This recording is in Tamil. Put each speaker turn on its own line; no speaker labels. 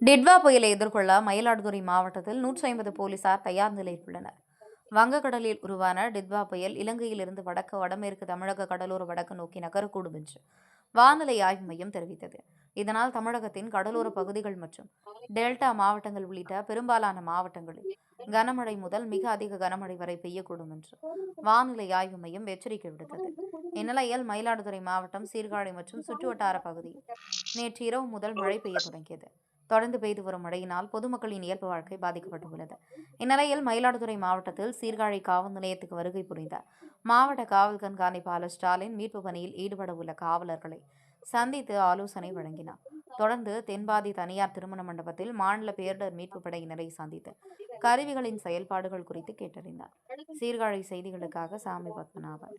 டிட்வா புயலை எதிர்கொள்ள மயிலாடுதுறை மாவட்டத்தில் நூற்றி ஐம்பது போலீசார் தயார் நிலையில் உள்ளனர் வங்கக்கடலில் உருவான டிட்வா புயல் இலங்கையிலிருந்து வடக்கு வடமேற்கு தமிழக கடலோர வடக்கு நோக்கி நகரக்கூடும் என்று வானிலை ஆய்வு மையம் தெரிவித்தது. இதனால் தமிழகத்தின் கடலோர பகுதிகள் மற்றும் டெல்டா மாவட்டங்கள் உள்ளிட்ட பெரும்பாலான மாவட்டங்களில் கனமழை முதல் மிக அதிக கனமழை வரை பெய்யக்கூடும் என்று வானிலை ஆய்வு மையம் எச்சரிக்கை விடுத்தது. இந்நிலையில் மயிலாடுதுறை மாவட்டம் சீர்காழி மற்றும் சுற்றுவட்டார பகுதியில் நேற்று இரவு முதல் மழை பெய்ய தொடங்கியது. தொடர்ந்து பெய்து வரும் மழையினால் பொதுமக்களின் இயல்பு வாழ்க்கை பாதிக்கப்பட்டுள்ளது. இந்நிலையில் மயிலாடுதுறை மாவட்டத்தில் சீர்காழி காவல் நிலையத்துக்கு வருகை புரிந்த மாவட்ட காவல் கண்காணிப்பாளர் ஸ்டாலின் மீட்பு பணியில் ஈடுபட உள்ள காவலர்களை சந்தித்து ஆலோசனை வழங்கினார். தொடர்ந்து தென்பாதி தனியார் திருமண மண்டபத்தில் மாநில பேரிடர் மீட்பு படையினரை சந்தித்து கருவிகளின் செயல்பாடுகள் குறித்து கேட்டறிந்தார். சீர்காழி செய்திகளுக்காக சாமி பத்மநாபன்.